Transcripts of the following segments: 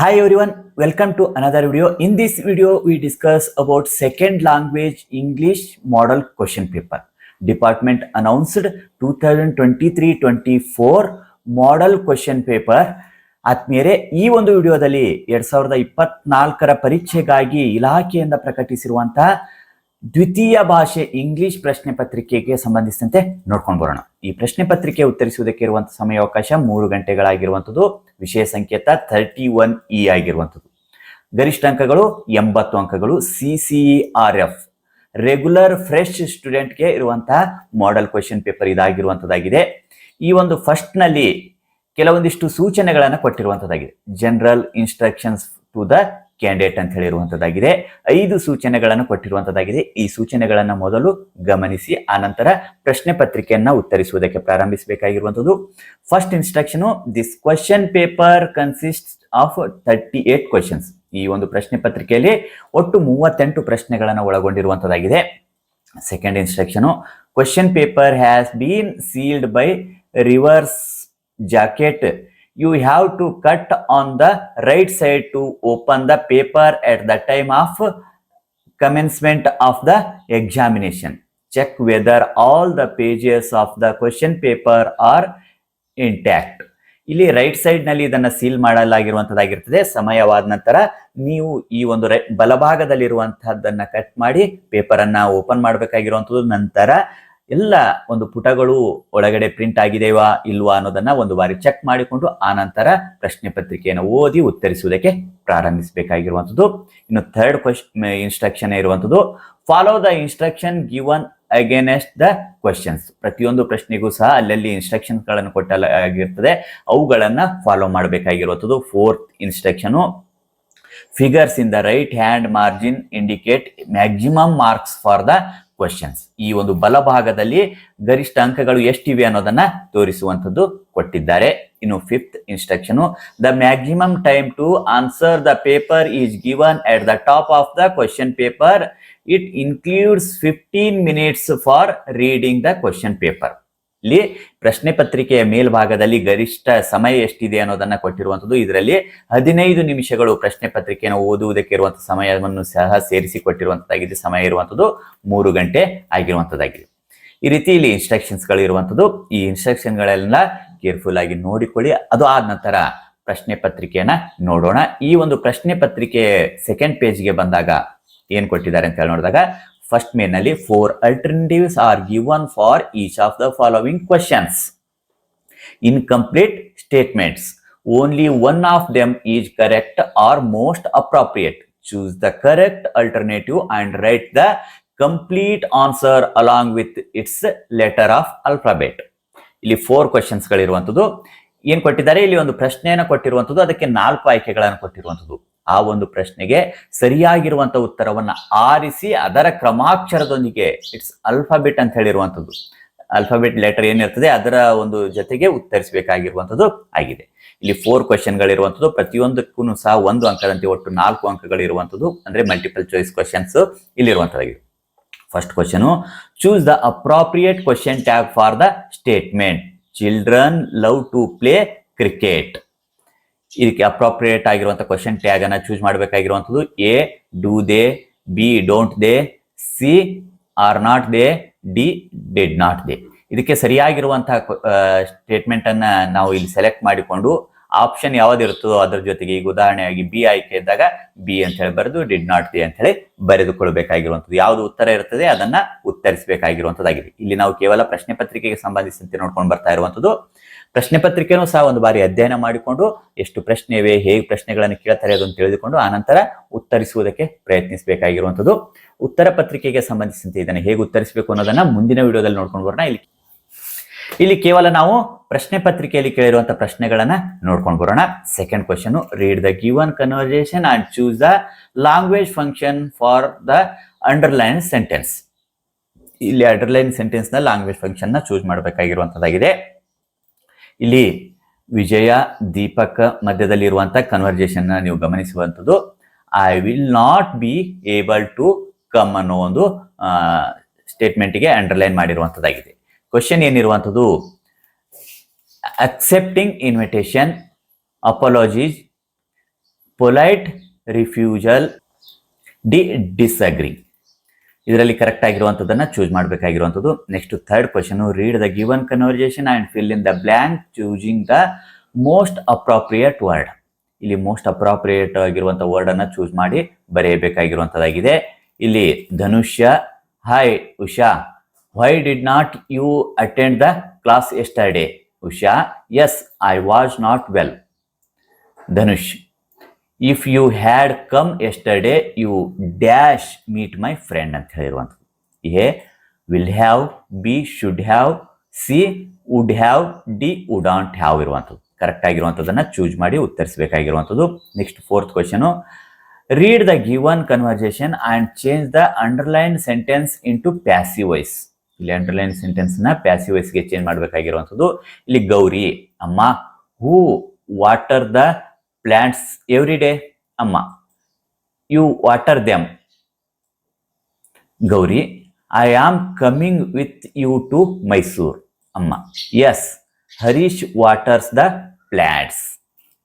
Hi everyone, welcome to another video. In this video, we discuss about second language English model question paper. Department announced 2023-24 model question paper. ಆತ್ಮೀಯರೇ ಈ ಒಂದು ವಿಡಿಯೋದಲ್ಲಿ ಎರಡ್ ಸಾವಿರದ ಇಪ್ಪತ್ನಾಲ್ಕರ ಪರೀಕ್ಷೆಗಾಗಿ ಇಲಾಖೆಯಿಂದ ಪ್ರಕಟಿಸಿರುವಂತಹ ದ್ವಿತೀಯ ಭಾಷೆ ಇಂಗ್ಲಿಷ್ ಪ್ರಶ್ನೆ ಪತ್ರಿಕೆಗೆ ಸಂಬಂಧಿಸಿದಂತೆ ನೋಡ್ಕೊಂಡು ಬರೋಣ. ಈ ಪ್ರಶ್ನೆ ಪತ್ರಿಕೆ ಉತ್ತರಿಸುವುದಕ್ಕೆ ಇರುವಂತಹ ಸಮಯಾವಕಾಶ ಮೂರು ಗಂಟೆಗಳಾಗಿರುವಂಥದ್ದು ವಿಷಯ ಸಂಕೇತ ಥರ್ಟಿ ಒನ್ ಇ ಆಗಿರುವಂಥದ್ದು ಗರಿಷ್ಠ ಅಂಕಗಳು ಎಂಬತ್ತು ಅಂಕಗಳು C C R F regular fresh ಸ್ಟೂಡೆಂಟ್ಗೆ ಇರುವಂತಹ ಮಾಡೆಲ್ ಕ್ವೆಶನ್ ಪೇಪರ್ ಇದಾಗಿರುವಂಥದ್ದಾಗಿದೆ ಈ ಒಂದು ಫಸ್ಟ್ನಲ್ಲಿ ಕೆಲವೊಂದಿಷ್ಟು ಸೂಚನೆಗಳನ್ನು ಕೊಟ್ಟಿರುವಂಥದ್ದಾಗಿದೆ general instructions to the candidate ಅಂತ ಹೇಳಿರುವಂತದ್ದಾಗಿದೆ. ಐದು ಸೂಚನೆಗಳನ್ನು ಕೊಟ್ಟಿರುವಂತದ್ದಾಗಿದೆ. ಈ ಸೂಚನೆಗಳನ್ನು ಮೊದಲು ಗಮನಿಸಿ, ಆನಂತರ ಪ್ರಶ್ನೆ ಪತ್ರಿಕೆಯನ್ನ ಉತ್ತರಿಸುವುದಕ್ಕೆ ಪ್ರಾರಂಭಿಸಬೇಕಾಗಿರುವಂತದ್ದು. First instruction this question paper consist of thirty eight questions ಈ ಒಂದು ಪ್ರಶ್ನೆ ಪತ್ರಿಕೆಯಲ್ಲಿ ಒಟ್ಟು ಮೂವತ್ತೆಂಟು ಪ್ರಶ್ನೆಗಳನ್ನು ಒಳಗೊಂಡಿರುವಂತದ್ದಾಗಿದೆ. Second instruction question paper has been sealed by reverse jacket. You have to cut on the right side to open the paper at the time of commencement of the examination check whether all the pages of the question paper are intact ಇಲ್ಲಿ right ಸೈಡ್ನಲ್ಲಿ ಇದನ್ನ seal ಮಾಡಲಾಗಿರುವಂತದ್ದಾಗಿರ್ತದೆ ಸಮಯವಾದ ನಂತರ ನೀವು ಈ ಒಂದು ಬಲಭಾಗದಲ್ಲಿರುವಂತಹದ್ದನ್ನ ಕಟ್ ಮಾಡಿ ಪೇಪರ್ ಅನ್ನ ಓಪನ್ ಮಾಡಬೇಕಾಗಿರುವಂತದ್ದು ನಂತರ ಎಲ್ಲ ಒಂದು ಪುಟಗಳು ಒಳಗಡೆ ಪ್ರಿಂಟ್ ಆಗಿದೆವಾ ಇಲ್ವಾ ಅನ್ನೋದನ್ನ ಒಂದು ಬಾರಿ ಚೆಕ್ ಮಾಡಿಕೊಂಡು ಆನಂತರ ನಂತರ ಪ್ರಶ್ನೆ ಪತ್ರಿಕೆಯನ್ನು ಓದಿ ಉತ್ತರಿಸುವುದಕ್ಕೆ ಪ್ರಾರಂಭಿಸಬೇಕಾಗಿರುವಂಥದ್ದು. ಇನ್ನು ಥರ್ಡ್ ಕ್ವಶನ್ ಇನ್ಸ್ಟ್ರಕ್ಷನ್ ಇರುವಂಥದ್ದು. Follow the instruction given against the questions ಪ್ರತಿಯೊಂದು ಪ್ರಶ್ನೆಗೂ ಸಹ ಅಲ್ಲಲ್ಲಿ ಇನ್ಸ್ಟ್ರಕ್ಷನ್ಸ್ಗಳನ್ನು ಕೊಟ್ಟಲಾಗಿರ್ತದೆ. ಅವುಗಳನ್ನು follow ಮಾಡಬೇಕಾಗಿರುವಂಥದ್ದು. Fourth instruction figures in the right hand margin indicate maximum marks for the questions ಈ ಒಂದು ಬಲಭಾಗದಲ್ಲಿ ಗರಿಷ್ಠ ಅಂಕಗಳು ಎಷ್ಟಿವೆ ಅನ್ನೋದನ್ನ ತೋರಿಸುವಂತದ್ದು ಕೊಟ್ಟಿದ್ದಾರೆ. ಇನ್ನು fifth instruction the maximum time to answer the paper is given at the top of the question paper it includes fifteen minutes for reading the question paper ಇಲ್ಲಿ ಪ್ರಶ್ನೆ ಪತ್ರಿಕೆಯ ಮೇಲ್ಭಾಗದಲ್ಲಿ ಗರಿಷ್ಠ ಸಮಯ ಎಷ್ಟಿದೆ ಅನ್ನೋದನ್ನ ಕೊಟ್ಟಿರುವಂತದ್ದು ಇದರಲ್ಲಿ ಹದಿನೈದು ನಿಮಿಷಗಳು ಪ್ರಶ್ನೆ ಪತ್ರಿಕೆಯನ್ನು ಓದುವುದಕ್ಕೆ ಇರುವಂತಹ ಸಮಯವನ್ನು ಸಹ ಸೇರಿಸಿ ಕೊಟ್ಟಿರುವಂತದ್ದಾಗಿದೆ ಸಮಯ ಇರುವಂತದ್ದು ಮೂರು ಗಂಟೆ ಆಗಿರುವಂತದ್ದಾಗಿದೆ ಈ ರೀತಿ ಇಲ್ಲಿ ಇನ್ಸ್ಟ್ರಕ್ಷನ್ಸ್ಗಳು ಇರುವಂತದ್ದು ಈ ಇನ್ಸ್ಟ್ರಕ್ಷನ್ ಗಳೆಲ್ಲ ಕೇರ್ಫುಲ್ ಆಗಿ ನೋಡಿಕೊಳ್ಳಿ. ಅದು ಆದ ನಂತರ ಪ್ರಶ್ನೆ ಪತ್ರಿಕೆಯನ್ನ ನೋಡೋಣ. ಈ ಒಂದು ಪ್ರಶ್ನೆ ಪತ್ರಿಕೆ ಸೆಕೆಂಡ್ ಪೇಜ್ಗೆ ಬಂದಾಗ ಏನ್ ಕೊಟ್ಟಿದ್ದಾರೆ ಅಂತ ಹೇಳಿ ನೋಡಿದಾಗ ಫಸ್ಟ್ ಮೇನಲ್ಲಿ four alternatives are given for each of the following questions incomplete statements only one of them is correct or most appropriate choose the correct alternative and write the complete answer along with its letter of alphabet ಇಲ್ಲಿ four questions ಗಳಿರುವಂತದ್ದು ಏನ್ ಕೊಟ್ಟಿದ್ದಾರೆ? ಇಲ್ಲಿ ಒಂದು ಪ್ರಶ್ನೆಯನ್ನು ಕೊಟ್ಟಿರುವಂತದ್ದು ಅದಕ್ಕೆ ನಾಲ್ಕು ಆಯ್ಕೆಗಳನ್ನು ಕೊಟ್ಟಿರುವಂತದ್ದು ಆ ಒಂದು ಪ್ರಶ್ನೆಗೆ ಸರಿಯಾಗಿರುವಂತ ಉತ್ತರವನ್ನ ಆರಿಸಿ ಅದರ ಕ್ರಮಾಕ್ಷರದೊಂದಿಗೆ ಇಟ್ಸ್ ಅಲ್ಫಾಬೆಟ್ ಅಂತ ಹೇಳಿರುವಂತದ್ದು. ಅಲ್ಫಾಬೆಟ್ ಲೆಟರ್ ಏನಿರ್ತದೆ ಅದರ ಒಂದು ಜೊತೆಗೆ ಉತ್ತರಿಸಬೇಕಾಗಿರುವಂತದ್ದು ಆಗಿದೆ. ಇಲ್ಲಿ ಫೋರ್ ಕ್ವಶನ್ಗಳಿರುವಂಥದ್ದು ಪ್ರತಿಯೊಂದಕ್ಕೂ ಸಹ ಒಂದು ಅಂಕದಂತೆ ಒಟ್ಟು ನಾಲ್ಕು ಅಂಕಗಳಿರುವಂತದ್ದು, ಅಂದ್ರೆ multiple choice questions ಇಲ್ಲಿರುವಂತದ್ದಾಗಿದೆ. First question choose the appropriate question tag for the statement children love to play cricket ಇದಕ್ಕೆ ಅಪ್ರಾಪ್ರಿಯೇಟ್ ಆಗಿರುವಂತ ಕ್ವಶನ್ ಟ್ಯಾಗ್ ಅನ್ನ choose ಮಾಡಬೇಕಾಗಿರುವಂತದ್ದು A do they B don't they C are not they D did not they ಇದಕ್ಕೆ ಸರಿಯಾಗಿರುವಂತಹ statement ಅನ್ನ ನಾವು ಇಲ್ಲಿ select ಮಾಡಿಕೊಂಡು option ಯಾವ್ದಿರುತ್ತದೋ ಅದರ ಜೊತೆಗೆ ಈಗ ಉದಾಹರಣೆಯಾಗಿ ಬಿ ಆಯ್ಕೆ ಇದ್ದಾಗ ಬಿ ಅಂತ ಹೇಳಿ ಬರೆದು ಡಿಡ್ ನಾಟ್ ದಿ ಅಂತ ಹೇಳಿ ಬರೆದುಕೊಳ್ಬೇಕಾಗಿರುವಂಥದ್ದು ಯಾವುದು ಉತ್ತರ ಇರ್ತದೆ ಅದನ್ನ ಉತ್ತರಿಸಬೇಕಾಗಿರುವಂಥದ್ದಾಗಿದೆ. ಇಲ್ಲಿ ನಾವು ಕೇವಲ ಪ್ರಶ್ನೆ ಪತ್ರಿಕೆಗೆ ಸಂಬಂಧಿಸಿದಂತೆ ನೋಡ್ಕೊಂಡು ಬರ್ತಾ ಇರುವಂತದ್ದು ಪ್ರಶ್ನೆ ಪತ್ರಿಕೆನೂ ಸಹ ಒಂದು ಬಾರಿ ಅಧ್ಯಯನ ಮಾಡಿಕೊಂಡು ಎಷ್ಟು ಪ್ರಶ್ನೆ ಇವೆ ಹೇಗೆ ಪ್ರಶ್ನೆಗಳನ್ನು ಕೇಳ್ತಾರೆ ಅದನ್ನು ತಿಳಿದುಕೊಂಡು ಆನಂತರ ಉತ್ತರಿಸುವುದಕ್ಕೆ ಪ್ರಯತ್ನಿಸಬೇಕಾಗಿರುವಂಥದ್ದು. ಉತ್ತರ ಪತ್ರಿಕೆಗೆ ಸಂಬಂಧಿಸಿದಂತೆ ಇದನ್ನು ಹೇಗೆ ಉತ್ತರಿಸಬೇಕು ಅನ್ನೋದನ್ನ ಮುಂದಿನ ವಿಡಿಯೋದಲ್ಲಿ ನೋಡ್ಕೊಂಡು ಬರೋಣ. ಇಲ್ಲಿ ಇಲ್ಲಿ ಕೇವಲ ನಾವು ಪ್ರಶ್ನೆ ಪತ್ರಿಕೆಯಲ್ಲಿ ಕೇಳಿರುವಂತಹ ಪ್ರಶ್ನೆಗಳನ್ನ ನೋಡ್ಕೊಂಡು ಬರೋಣ. Second question read the given conversation and choose the language function for the underline sentence ಇಲ್ಲಿ ಅಂಡರ್ಲೈನ್ ಸೆಂಟೆನ್ಸ್ನ ಲ್ಯಾಂಗ್ವೇಜ್ ಫಂಕ್ಷನ್ನ ಚೂಸ್ ಮಾಡಬೇಕಾಗಿರುವಂತದ್ದಾಗಿದೆ ಇಲ್ಲಿ ವಿಜಯ, ದೀಪಕ್ ಮಧ್ಯದಲ್ಲಿರುವಂಥ ಕನ್ವರ್ಜೇಷನ್ ನೀವು ಗಮನಿಸುವಂಥದ್ದು I will not be able to come ಅನ್ನೋ ಒಂದು ಸ್ಟೇಟ್ಮೆಂಟ್ಗೆ ಅಂಡರ್ಲೈನ್ ಮಾಡಿರುವಂಥದ್ದಾಗಿದೆ. Question ಏನಿರುವಂಥದ್ದು? Accepting invitation apologies polite refusal D disagree ಇದರಲ್ಲಿ ಕರೆಕ್ಟ್ ಆಗಿರುವಂಥದ್ದನ್ನು choose ಮಾಡಬೇಕಾಗಿರುವಂಥದ್ದು next third question read the given conversation and fill in the blank choosing the most appropriate word ಇಲ್ಲಿ most appropriate ಆಗಿರುವಂಥ word ಅನ್ನ choose ಮಾಡಿ ಬರೆಯಬೇಕಾಗಿರುವಂಥದ್ದಾಗಿದೆ ಇಲ್ಲಿ Dhanushya hi Usha why did not you attend the class yesterday Usha yes I was not well Dhanush if you had come yesterday you dash meet my friend ಅಂತ ಹೇಳಿರುವಂಥದ್ದು. A will have B should have C would have D wouldn't have ಇರುವಂಥದ್ದು. Correct ಆಗಿರುವಂಥದ್ದನ್ನು choose ಮಾಡಿ ಉತ್ತರಿಸಬೇಕಾಗಿರುವಂಥದ್ದು. Next fourth question read the given conversation and change the underline sentence into passive voice ಇಲ್ಲಿ underline ಸೆಂಟೆನ್ಸ್ನ passive ವೈಸ್ಗೆ change ಮಾಡಬೇಕಾಗಿರುವಂಥದ್ದು. ಇಲ್ಲಿ ಗೌರಿ, ಅಮ್ಮ who water the plants every day? ಅಮ್ಮ. You water them Gauri, I am coming with you to Mysore. ಅಮ್ಮ. Yes Harish waters the plants.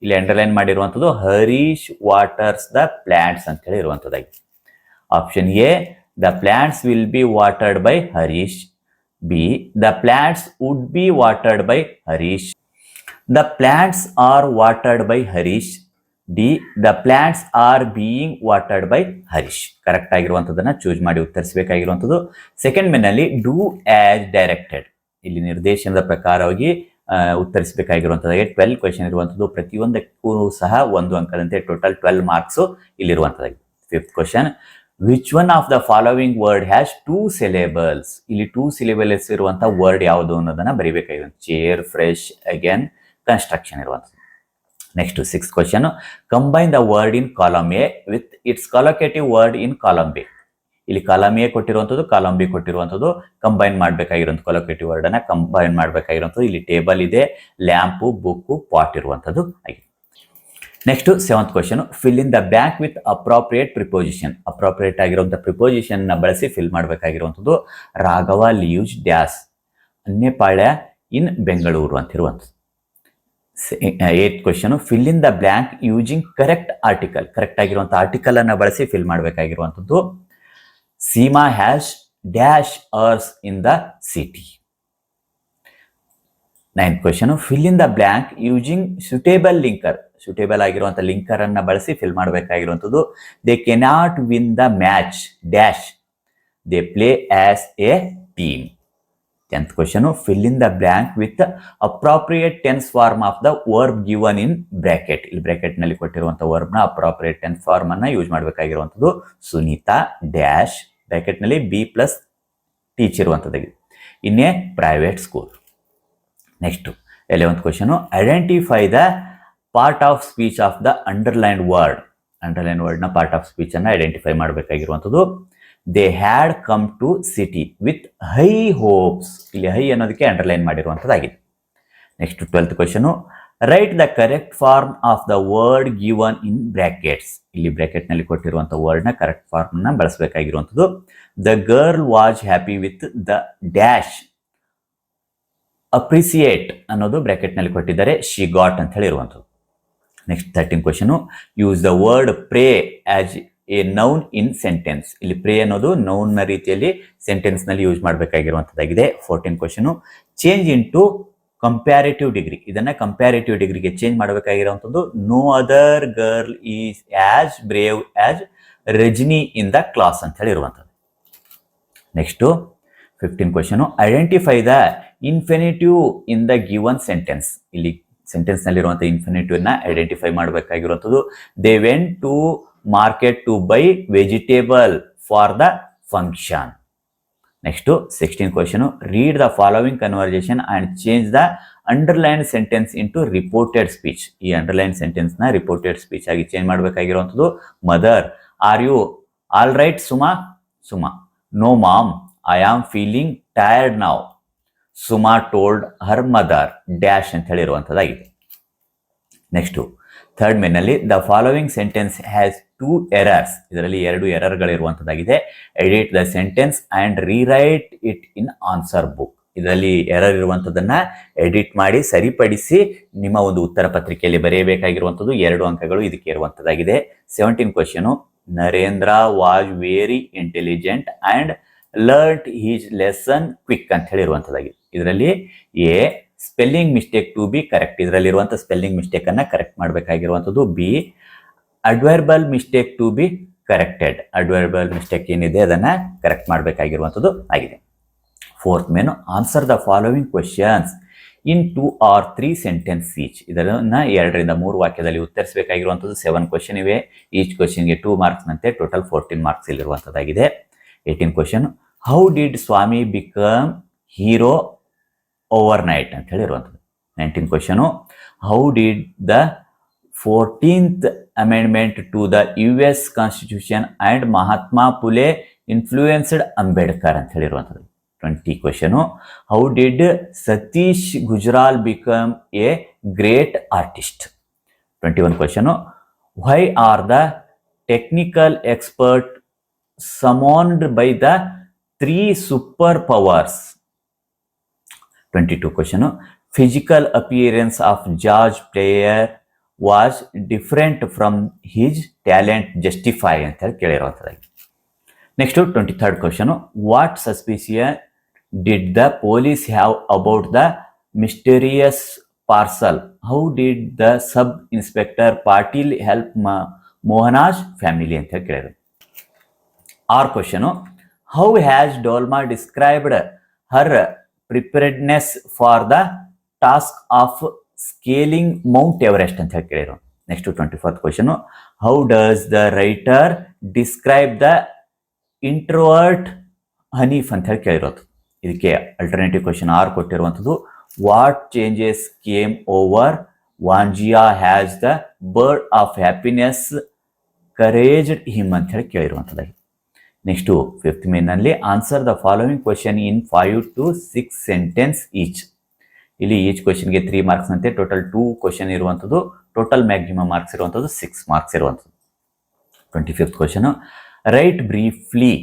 ಇಲ್ಲಿ underline ಮಾಡಿರುವಂಥದ್ದು ಹರೀಶ್ ವಾಟರ್ಸ್ ದ ಪ್ಲ್ಯಾಂಟ್ಸ್ ಅಂತ ಹೇಳಿ ಇರುವಂಥದ್ದಾಗಿ. Option A, the plants will be watered by Harish. B, the plants would be watered by Harish. The plants are watered by Harish D the plants are being watered by Harish correct ಆಗಿರುವಂಥದ್ದನ್ನ choose ಮಾಡಿ ಉತ್ತರಿಸಬೇಕಾಗಿರುವಂಥದ್ದು. Second ಮೆನ್ನಲ್ಲಿ do as directed ಇಲ್ಲಿ ನಿರ್ದೇಶನದ ಪ್ರಕಾರವಾಗಿ ಉತ್ತರಿಸಬೇಕಾಗಿರುವಂಥದ್ದಾಗಿ twelve question ಇರುವಂಥದ್ದು. ಪ್ರತಿಯೊಂದಕ್ಕೂ ಸಹ ಒಂದು ಅಂಕದಂತೆ total twelve marks ಇಲ್ಲಿರುವಂಥದ್ದಾಗಿ. Fifth question which one of the following word has two syllables ಇಲ್ಲಿ ಟೂ ಸಿಲೆಬಲ್ಸ್ ಇರುವಂಥ ವರ್ಡ್ ಯಾವುದು ಅನ್ನೋದನ್ನ ಬರಿಬೇಕಾಗಿರುತ್ತೆ ಚೇರ್ ಫ್ರೆಶ್ ಅಗೇನ್ ಕನ್ಸ್ಟ್ರಕ್ಷನ್ ಇರುವಂಥದ್ದು. Next six question combine the word in column A with its collocative word in column B ಇಲ್ಲಿ column A ಕೊಟ್ಟಿರುವಂಥದ್ದು column B ಕೊಟ್ಟಿರುವಂಥದ್ದು combine ಮಾಡಬೇಕಾಗಿರುವಂಥ ಕಾಲೋಕೇಟಿವ್ ವರ್ಡ್ ಅನ್ನ ಕಂಬೈನ್ ಮಾಡಬೇಕಾಗಿರುವಂಥದ್ದು. ಇಲ್ಲಿ ಟೇಬಲ್ ಇದೆ ಲ್ಯಾಂಪು ಬುಕ್ಕು ಪಾಟ್ ಇರುವಂಥದ್ದು ಆಗಿದೆ. Next seventh question fill in the bank with appropriate preposition appropriate ಆಗಿರುವಂಥ ಪ್ರಿಪೋಸಿಷನ್ನ ಬಳಸಿ fill ಮಾಡಬೇಕಾಗಿರುವಂಥದ್ದು. Raghava, lives dash Annepalya in Bengaluru ಅಂತ eighth question fill in the blank using correct article correct ಆಗಿರುವಂಥ article ಅನ್ನ ಬಳಸಿ fill ಮಾಡಬೇಕಾಗಿರುವಂಥದ್ದು. Seema has dash ours in the city ninth question fill in the blank using suitable linker suitable ಆಗಿರುವಂಥ linker ಅನ್ನ ಬಳಸಿ fill ಮಾಡಬೇಕಾಗಿರುವಂಥದ್ದು. They cannot win the match dash they play as a team tenth question fill in the blank with appropriate tense form of the verb given in bracket ಇಲ್ಲಿ ಬ್ರ್ಯಾಕೆಟ್ನಲ್ಲಿ ಕೊಟ್ಟಿರುವಂಥ ವರ್ಬ್ನ appropriate tense form ಅನ್ನ use ಮಾಡಬೇಕಾಗಿರುವಂಥದ್ದು Sunita dash ಬ್ರ್ಯಾಕೆಟ್ನಲ್ಲಿ be plus teach ಇರುವಂಥದ್ದಾಗಿದೆ in a private school next eleventh question identify the part of speech of the underline word underline ವರ್ಡ್ನ part of speech ಅನ್ನ identify ಮಾಡಬೇಕಾಗಿರುವಂಥದ್ದು they had come to city with high hopes ಇಲ್ಲಿ high ಅನ್ನೋದಕ್ಕೆ underline ಮಾಡಿರುವಂಥದ್ದಾಗಿದೆ next twelfth question write the correct form of the word given in brackets ಇಲ್ಲಿ ಬ್ರ್ಯಾಕೆಟ್ನಲ್ಲಿ ಕೊಟ್ಟಿರುವಂಥ ವರ್ಡ್ನ correct ಫಾರ್ಮ್ನ ಬಳಸಬೇಕಾಗಿರುವಂಥದ್ದು the girl was happy with the dash appreciate ಅನ್ನೋದು ಬ್ರ್ಯಾಕೆಟ್ನಲ್ಲಿ ಕೊಟ್ಟಿದ್ದಾರೆ. ಶಿ ಗಾಟ್ ಅಂತ ಹೇಳಿರುವಂಥದ್ದು next thirteen question use the word pray as a noun in sentence ಇಲ್ಲಿ ಪ್ರೇ ಅನ್ನೋದು ನೌನ್ನ ರೀತಿಯಲ್ಲಿ ಸೆಂಟೆನ್ಸ್ನಲ್ಲಿ use ಮಾಡಬೇಕಾಗಿರುವಂತದ್ದಾಗಿದೆ. Fourteen question change into comparative degree ಇದನ್ನ ಕಂಪ್ಯಾರಿಟಿವ್ ಡಿಗ್ರಿಗೆ change ಮಾಡಬೇಕಾಗಿರುವಂಥದ್ದು no other girl is as brave as Rajani in the class ಅಂತ ಹೇಳಿ ಇರುವಂಥದ್ದು next fifteen question identify the infinitive in the given sentence ಇಲ್ಲಿ ಸೆಂಟೆನ್ಸ್ ನಲ್ಲಿರುವಂಥ ಇನ್ಫಿನಿಟಿವ್ನ identify ಮಾಡಬೇಕಾಗಿರುವಂಥದ್ದು they went to market to buy vegetable for the function next sixteen question read the following conversation and change the underline sentence into reported speech ಈ underline ಸೆಂಟೆನ್ಸ್ನ reported speech ಆಗಿ change ಮಾಡಬೇಕಾಗಿರುವಂಥದ್ದು mother are you all right Suma Suma no mom I am feeling tired now Suma told her mother dash ಅಂತ ಹೇಳಿರುವಂಥದ್ದಾಗಿದೆ. Next third ಮೇನಲ್ಲಿ the following sentence has two errors ಇದರಲ್ಲಿ ಎರಡು ಎರರ್ಗಳಿರುವಂಥದ್ದಾಗಿದೆ edit the sentence and rewrite it in answer book ಇದರಲ್ಲಿ error ಇರುವಂಥದ್ದನ್ನು edit ಮಾಡಿ, ಸರಿಪಡಿಸಿ ನಿಮ್ಮ ಒಂದು ಉತ್ತರ ಪತ್ರಿಕೆಯಲ್ಲಿ ಬರೆಯಬೇಕಾಗಿರುವಂಥದ್ದು ಎರಡು ಅಂಕಗಳು ಇದಕ್ಕೆ ಇರುವಂಥದ್ದಾಗಿದೆ seventeen question Narendra was very intelligent and learnt his lesson quick ಅಂತ ಹೇಳಿರುವಂಥದ್ದಾಗಿದೆ ಇದರಲ್ಲಿ A spelling mistake to be correct ಇದರಲ್ಲಿರುವಂಥ spelling ಮಿಸ್ಟೇಕನ್ನು correct ಮಾಡಬೇಕಾಗಿರುವಂಥದ್ದು B adverbial mistake to be corrected adverbial mistake ಏನಿದೆ ಅದನ್ನ ಕರೆಕ್ಟ್ ಮಾಡಬೇಕಾಗಿರುವಂಥದ್ದು ಆಗಿದೆ. Fourth main answer the following questions in two or three sentence each ಇದನ್ನ ಎರಡರಿಂದ ಮೂರು ವಾಕ್ಯದಲ್ಲಿ ಉತ್ತರಿಸಬೇಕಾಗಿರುವಂಥದ್ದು ಸೆವೆನ್ ಕ್ವಶನ್ ಇವೆ. ಈಚ್ ಕ್ವಶನ್ಗೆ ಟೂ ಮಾರ್ಕ್ಸ್ ನಂತೆ total fourteen marks ಇಲ್ಲಿರುವಂಥದ್ದಾಗಿದೆ. Eighteen question how did Swami become hero overnight ಅಂತ ಹೇಳಿರುವಂಥದ್ದು nineteen question how did the fourteenth amendment to the U S constitution and Mahatma Phule influenced Ambedkar ಅಂತ ಹೇಳಿರುವಂಥದ್ದು twenty question how did Satish Gujral become a great artist twenty one question why are the technical expert summoned by the three super powers twenty two question physical appearance of George player was different from his talent justify ಅಂತ ಹೇಳಿ ಕೇಳಿರುವಂಥದ್ದಾಗಿ next twenty third question what suspicion did the police have about the mysterious parcel how did the sub inspector Patil help Mohana's family ಅಂತ ಹೇಳಿ ಕೇಳಿದ್ರು. Or question how has Dolma described her preparedness for the task of scaling Mount Everest ಅಂತ ಹೇಳಿ ಕೇಳಿರೋ next twenty fourth question how does the writer describe the introvert Hanif ಅಂತ ಹೇಳಿ ಕೇಳಿರೋದು. ಇದಕ್ಕೆ alternative question R ಕೊಟ್ಟಿರುವಂಥದ್ದು. What changes came over Wanjia has the bird of happiness courage him ಅಂತ ಹೇಳಿ ಕೇಳಿರುವಂಥದ್ದಾಗಿ. ನೆಕ್ಸ್ಟು ಫಿಫ್ತ್ ಮೇನಲ್ಲಿ answer the following question in five to six sentence each ಇಲ್ಲಿ ಈಚ್ ಕ್ವಶನ್ಗೆ ತ್ರೀ ಮಾರ್ಕ್ಸ್ ಅಂತೆ ಟೋಟಲ್ ಟೂ ಕ್ವಶನ್ ಇರುವಂಥದ್ದು total maximum marks ಇರುವಂಥದ್ದು six marks ಇರುವಂಥದ್ದು. Twenty fifth question write briefly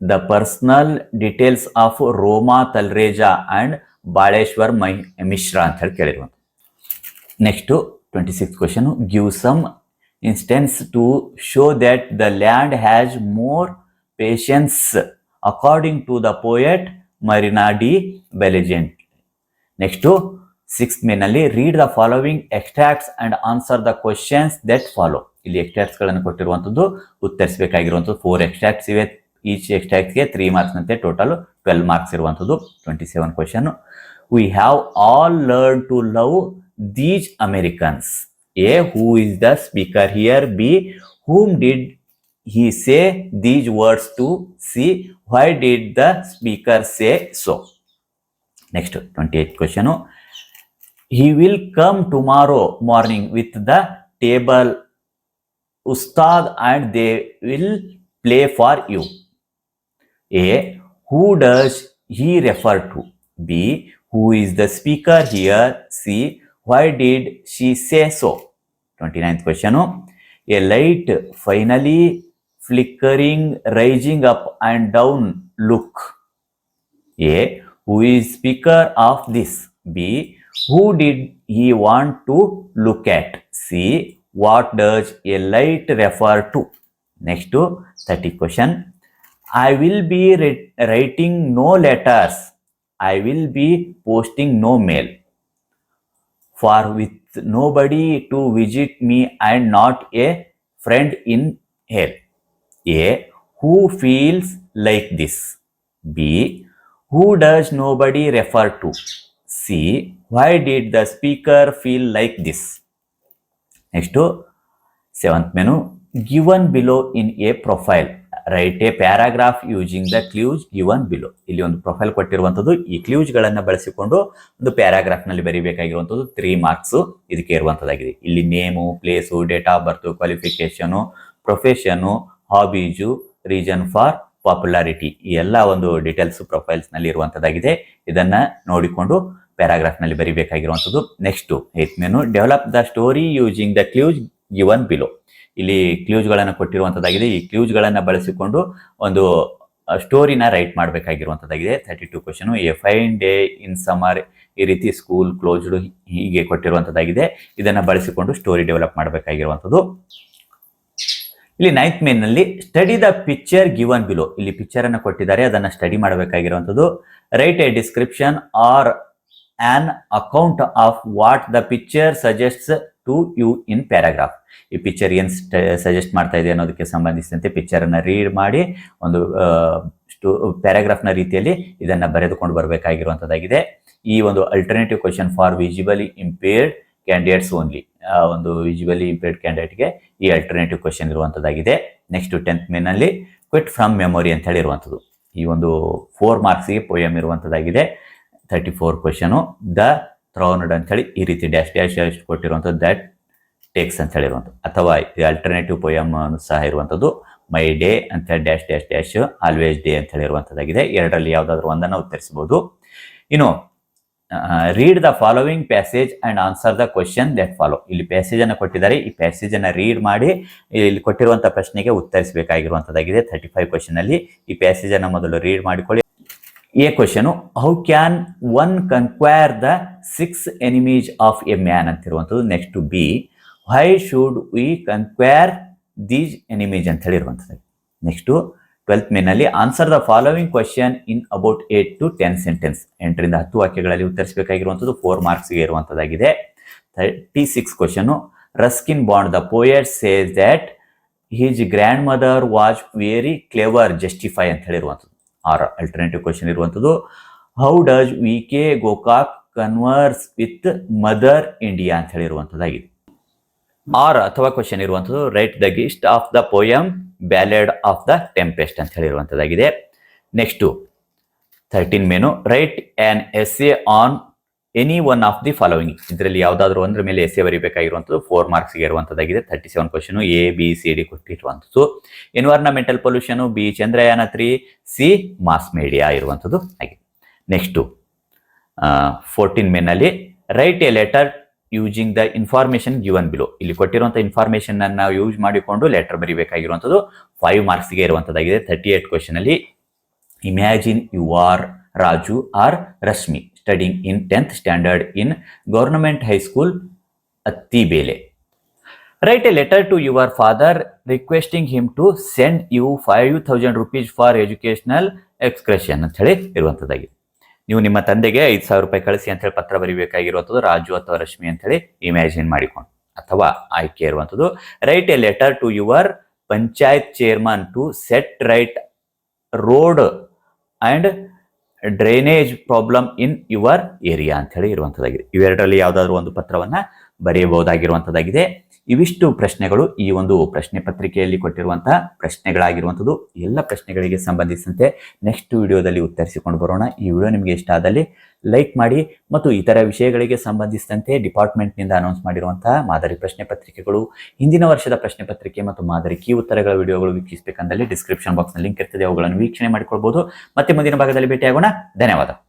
the personal details of Roma Talreja and Baleshwar Mai Mishra ಅಂತ ಹೇಳಿ ಕೇಳಿರುವಂಥ next twenty six question give some instance to show that the land has more patience according to the poet Marina de Bellegent next six ಮೇನಲ್ಲಿ read the following extracts and answer the questions that follow ಇಲ್ಲಿ ಎಕ್ಸ್ಟ್ರಾಕ್ಟ್ಸ್ಗಳನ್ನು ಕೊಟ್ಟಿರುವಂಥದ್ದು, ಉತ್ತರಿಸಬೇಕಾಗಿರುವಂಥದ್ದು four extracts ಇವೆ. Each ಎಕ್ಸ್ಟ್ರಾಕ್ಟ್ಸ್ಗೆ three ಮಾರ್ಕ್ಸ್ನಂತೆ total twelve marks ಇರುವಂಥದ್ದು twenty seven question we have all learn to love these Americans A who is the speaker here B whom did he say these words to see why did the speaker say so. Next 28th question. He will come tomorrow morning with the table ustad and they will play for you. A who does he refer to? B who is the speaker here? C why did she say so? 29th question. A light finally flickering, rising up and down look. A. Who is speaker of this? B. Who did he want to look at? C. What does a light refer to? Next to 30 question. I will be writing no letters. I will be posting no mail. For with nobody to visit me and not a friend in hell. A. Feels like this B who does nobody refer to C why did the speaker feel like this next seventh main given below in a profile write a paragraph using the clues given below ಇಲ್ಲಿ ಒಂದು profile ಕೊಟ್ಟಿರುವಂಥದ್ದು. ಈ clues ಗಳನ್ನ ಬಳಸಿಕೊಂಡು ಒಂದು ಪ್ಯಾರಾಗ್ರಾಫ್ನಲ್ಲಿ ಬರೀಬೇಕಾಗಿರುವಂಥದ್ದು three marks ಇದಕ್ಕೆ ಇರುವಂಥದ್ದಾಗಿದೆ. ಇಲ್ಲಿ name place date of birth qualification profession hobbies reason for popularity. ಈ ಎಲ್ಲ ಒಂದು ಡೀಟೇಲ್ಸ್ ಪ್ರೊಫೈಲ್ಸ್ನಲ್ಲಿ ಇರುವಂತದ್ದಾಗಿದೆ. ಇದನ್ನ ನೋಡಿಕೊಂಡು ಪ್ಯಾರಾಗ್ರಾಫ್ನಲ್ಲಿ ಬರೀಬೇಕಾಗಿರುವಂಥದ್ದು next eighth main develop the story using the clues given below ಇಲ್ಲಿ ಕ್ಲೂಸ್ ಗಳನ್ನ ಕೊಟ್ಟಿರುವಂತದ್ದಾಗಿದೆ. ಈ ಕ್ಲೂಸ್ ಗಳನ್ನ ಬಳಸಿಕೊಂಡು ಒಂದು ಸ್ಟೋರಿನ write ಮಾಡಬೇಕಾಗಿರುವಂತದ್ದಾಗಿದೆ. Thirty two question A fine day in summer ಈ ರೀತಿ ಸ್ಕೂಲ್ ಕ್ಲೋಸ್ಡ್ ಹೀಗೆ ಕೊಟ್ಟಿರುವಂತದ್ದಾಗಿದೆ. ಇದನ್ನ ಬಳಸಿಕೊಂಡು ಸ್ಟೋರಿ ಡೆವಲಪ್ ಮಾಡಬೇಕಾಗಿರುವಂಥದ್ದು ಇಲ್ಲಿ ninth ಮೇನ್ನಲ್ಲಿ study the picture given below ಇಲ್ಲಿ ಪಿಕ್ಚರ್ ಅನ್ನು ಕೊಟ್ಟಿದ್ದಾರೆ, ಅದನ್ನ study ಮಾಡಬೇಕಾಗಿರುವಂಥದ್ದು. Write a description or an account of what the picture suggests to you in paragraph ಈ ಪಿಕ್ಚರ್ ಏನ್ ಸಜೆಸ್ಟ್ ಮಾಡ್ತಾ ಇದೆ ಅನ್ನೋದಕ್ಕೆ ಸಂಬಂಧಿಸಿದಂತೆ ಪಿಕ್ಚರ್ ಅನ್ನ ರೀಡ್ ಮಾಡಿ, ಒಂದು ಪ್ಯಾರಾಗ್ರಾಫ್ನ ರೀತಿಯಲ್ಲಿ ಇದನ್ನ ಬರೆದುಕೊಂಡು ಬರಬೇಕಾಗಿರುವಂತದ್ದಾಗಿದೆ ಈ ಒಂದು alternative question for visibly impaired candidates only ಒಂದು ವಿಜುವಲಿ ಇಂಪೇರ್ಡ್ ಕ್ಯಾಂಡಿಡೇಟ್ಗೆ ಈ ಅಲ್ಟರ್ನೇಟಿವ್ ಕ್ವಶನ್ ಇರುವಂಥದ್ದಾಗಿದೆ ನೆಕ್ಸ್ಟ್ ಟೆಂತ್ ಮೇನಲ್ಲಿ ಕ್ವಿಟ್ ಫ್ರಮ್ ಮೆಮೊರಿ ಅಂತ ಹೇಳಿ ಇರುವಂಥದ್ದು ಈ ಒಂದು ಫೋರ್ ಮಾರ್ಕ್ಸ್ಗೆ poem ಇರುವಂಥದ್ದಾಗಿದೆ thirty four question the throned ಅಂತ ಹೇಳಿ ಈ ರೀತಿ ಡ್ಯಾಶ್ ಡ್ಯಾಶ್ ಡ್ಯಾಶ್ ಕೊಟ್ಟಿರುವಂಥದ್ದು ದ್ಯಾಟ್ ಟೇಕ್ಸ್ ಅಂತ ಹೇಳಿರುವಂಥದ್ದು ಅಥವಾ ಈ ಅಲ್ಟರ್ನೇಟಿವ್ ಪೋಯಮ್ ಸಹ ಇರುವಂಥದ್ದು ಮೈ ಡೇ ಅಂತ dash dash dash always day ಅಂತ ಹೇಳಿರುವಂಥದ್ದಾಗಿದೆ ಎರಡರಲ್ಲಿ ಯಾವುದಾದ್ರೂ ಒಂದನ್ನು ಉತ್ತರಿಸಬಹುದು. ಇನ್ನು read the following passage and answer the question that follow ಇಲ್ಲಿ ಪ್ಯಾಸೇಜ್ ಅನ್ನು ಕೊಟ್ಟಿದ್ದಾರೆ. ಈ ಪ್ಯಾಸೇಜ್ ಅನ್ನ ರೀಡ್ ಮಾಡಿ, ಇಲ್ಲಿ ಕೊಟ್ಟಿರುವಂತಹ ಪ್ರಶ್ನೆಗೆ ಉತ್ತರಿಸಬೇಕಾಗಿರುವಂತದ್ದಾಗಿದೆ. ಥರ್ಟಿ ಫೈವ್ ಕ್ವಶನ್ ಅಲ್ಲಿ ಈ ಪ್ಯಾಸೇಜ್ ಅನ್ನು ಮೊದಲು ರೀಡ್ ಮಾಡಿಕೊಳ್ಳಿ. A question how can one conquer the six enemies of a man ಅಂತಿರುವಂಥದ್ದು. Next B why should we conquer these enemies ಅಂತ ಹೇಳಿರುವಂಥದ್ದು ನೆಕ್ಸ್ಟು ಟ್ವೆಲ್ತ್ ಮೇನಲ್ಲಿ answer the following question in about eight to ten sentence ಎಂಟರಿಂದ ಹತ್ತು ವಾಕ್ಯಗಳಲ್ಲಿ ಉತ್ತರಿಸಬೇಕಾಗಿರುವಂಥದ್ದು four ಮಾರ್ಕ್ಸ್ಗೆ ಇರುವಂಥದ್ದಾಗಿದೆ thirty six question Ruskin Bond the poet says that his grandmother was very clever justify ಅಂತ ಹೇಳಿರುವಂಥದ್ದು ಆರ್ ಅಲ್ಟರ್ನೇಟಿವ್ ಕ್ವಶನ್ ಇರುವಂಥದ್ದು how does V K Gokak converse with Mother India ಅಂತ ಹೇಳಿರುವಂಥದ್ದಾಗಿದೆ ಆರ್ ಅಥವಾ ಕ್ವಶನ್ ಇರುವಂಥದ್ದು write the gist of the poem ballad of the tempest ಅಂತ ಹೇಳಿರುವಂಥದ್ದಾಗಿದೆ next thirteen main write an essay on any one of the following ಇದರಲ್ಲಿ ಯಾವುದಾದ್ರೂ ಒಂದ್ರ ಮೇಲೆ S A ಬರೀಬೇಕಾಗಿರುವಂಥದ್ದು ಫೋರ್ ಮಾರ್ಕ್ಸ್ಗೆ ಇರುವಂಥದ್ದಾಗಿದೆ thirty seven question A B C D ಕೊಟ್ಟಿರುವಂಥದ್ದು environmental pollution B Chandrayaan three C mass media ಇರುವಂಥದ್ದು ಆಗಿದೆ ನೆಕ್ಸ್ಟು ಫೋರ್ಟೀನ್ ಮೇನಲ್ಲಿ write a letter using the information given below ಇಲ್ಲಿ ಕೊಟ್ಟಿರುವಂಥ ಇನ್ಫಾರ್ಮೇಶನ್ ನಾವು ಯೂಸ್ ಮಾಡಿಕೊಂಡು ಲೆಟರ್ ಬರೀಬೇಕಾಗಿರುವಂಥದ್ದು ಫೈವ್ ಮಾರ್ಕ್ಸ್ಗೆ ಇರುವಂಥದ್ದಾಗಿದೆ. ಥರ್ಟಿ ಏಟ್ ಕ್ವಶನ್ ಅಲ್ಲಿ imagine you are Raju or Rashmi studying in tenth standard in government high school Attibele write a letter to your father requesting him to send you five thousand rupees for educational excursion ಅಂತ ಹೇಳಿ ಇರುವಂಥದ್ದಾಗಿದೆ. ನೀವು ನಿಮ್ಮ ತಂದೆಗೆ ಐದು ಸಾವಿರ ರೂಪಾಯಿ ಕಳಿಸಿ ಅಂತ ಹೇಳಿ ಪತ್ರ ಬರೀಬೇಕಾಗಿರುವಂಥದ್ದು ರಾಜು ಅಥವಾ ರಶ್ಮಿ ಅಂತ ಹೇಳಿ ಇಮ್ಯಾಜಿನ್ ಮಾಡಿಕೊಂಡು ಅಥವಾ ಆಯ್ಕೆ ಇರುವಂಥದ್ದು. Write a letter to your panchayat chairman to set right road and drainage problem in your area ಅಂತ ಹೇಳಿ ಇರುವಂಥದ್ದಾಗಿದೆ. ಇವೆರಡರಲ್ಲಿ ಯಾವುದಾದ್ರೂ ಒಂದು ಪತ್ರವನ್ನ ಬರೆಯಬಹುದಾಗಿರುವಂಥದ್ದಾಗಿದೆ. ಇವಿಷ್ಟು ಪ್ರಶ್ನೆಗಳು ಈ ಒಂದು ಪ್ರಶ್ನೆ ಪತ್ರಿಕೆಯಲ್ಲಿ ಕೊಟ್ಟಿರುವಂತಹ ಪ್ರಶ್ನೆಗಳಾಗಿರುವಂಥದ್ದು ಎಲ್ಲ ಪ್ರಶ್ನೆಗಳಿಗೆ ಸಂಬಂಧಿಸಿದಂತೆ ನೆಕ್ಸ್ಟ್ ವಿಡಿಯೋದಲ್ಲಿ ಉತ್ತರಿಸಿಕೊಂಡು ಬರೋಣ. ಈ ವಿಡಿಯೋ ನಿಮಗೆ ಇಷ್ಟ ಆದಲ್ಲಿ ಲೈಕ್ ಮಾಡಿ ಮತ್ತು ಇತರ ವಿಷಯಗಳಿಗೆ ಸಂಬಂಧಿಸಿದಂತೆ ಡಿಪಾರ್ಟ್ಮೆಂಟ್ನಿಂದ ಅನೌನ್ಸ್ ಮಾಡಿರುವಂತಹ ಮಾದರಿ ಪ್ರಶ್ನೆ ಪತ್ರಿಕೆಗಳು, ಹಿಂದಿನ ವರ್ಷದ ಪ್ರಶ್ನೆ ಪತ್ರಿಕೆ ಮತ್ತು ಮಾದರಿ ಕೀ ಉತ್ತರಗಳ ವಿಡಿಯೋಗಳು ವೀಕ್ಷಿಸಬೇಕಂದಲ್ಲಿ ಡಿಸ್ಕ್ರಿಪ್ಷನ್ ಬಾಕ್ಸ್ನಲ್ಲಿ ಲಿಂಕ್ ಇರ್ತದೆ. ಅವುಗಳನ್ನು ವೀಕ್ಷಣೆ ಮಾಡಿಕೊಳ್ಬೋದು. ಮತ್ತೆ ಮುಂದಿನ ಭಾಗದಲ್ಲಿ ಭೇಟಿಯಾಗೋಣ. ಧನ್ಯವಾದ.